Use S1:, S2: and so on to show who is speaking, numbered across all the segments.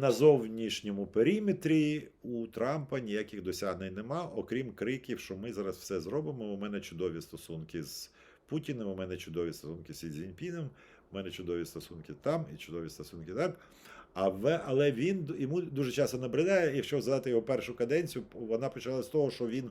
S1: На зовнішньому периметрі у Трампа ніяких досягнень нема, окрім криків, що ми зараз все зробимо. У мене чудові стосунки з Путіним, у мене чудові стосунки з Цзіньпіном, у мене чудові стосунки там і чудові стосунки там. Але він йому дуже часто набридає. Якщо згадати його першу каденцію, вона почала з того, що він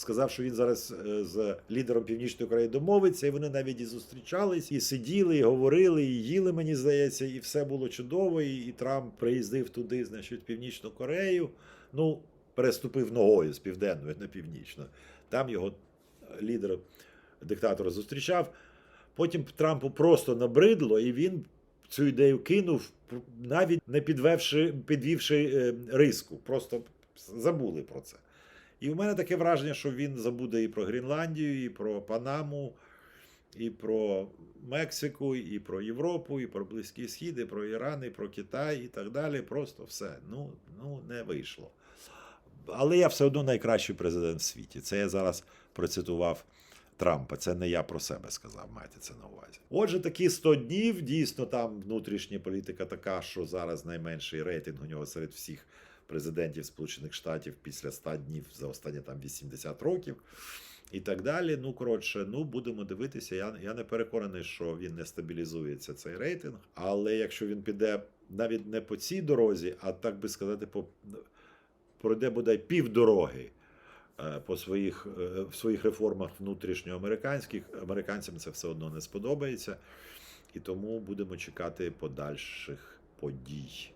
S1: сказав, що він зараз е, з лідером Північної Кореї домовиться, і вони навіть і зустрічались, і сиділи, і говорили, і їли, мені здається, і все було чудово. І, і Трамп приїздив туди, значить, Північну Корею. Ну, переступив ногою з південної на північну. Там його лідер диктатора зустрічав. Потім Трампу просто набридло, і він цю ідею кинув, навіть не підвівши, підвівши е, риску. Просто забули про це. І в мене таке враження, що він забуде і про Гренландію, і про Панаму, і про Мексику, і про Європу, і про Близький Схід, і про Іран, і про Китай, і так далі. Просто все. Ну, ну не вийшло. Але я все одно найкращий президент в світі. Це я зараз процитував Трампа. Це не я про себе сказав, майте це на увазі. Отже, такі 100 днів. Дійсно, там внутрішня політика така, що зараз найменший рейтинг у нього серед всіх президентів Сполучених Штатів після 100 днів за останні там 80 років. І так далі. Ну, коротше, ну будемо дивитися. Я, я не переконаний, що він не стабілізується цей рейтинг. Але якщо він піде навіть не по цій дорозі, а так би сказати, по пройде бодай півдороги е, по своїх, е, в своїх реформах внутрішньоамериканських, американцям це все одно не сподобається. І тому будемо чекати подальших подій.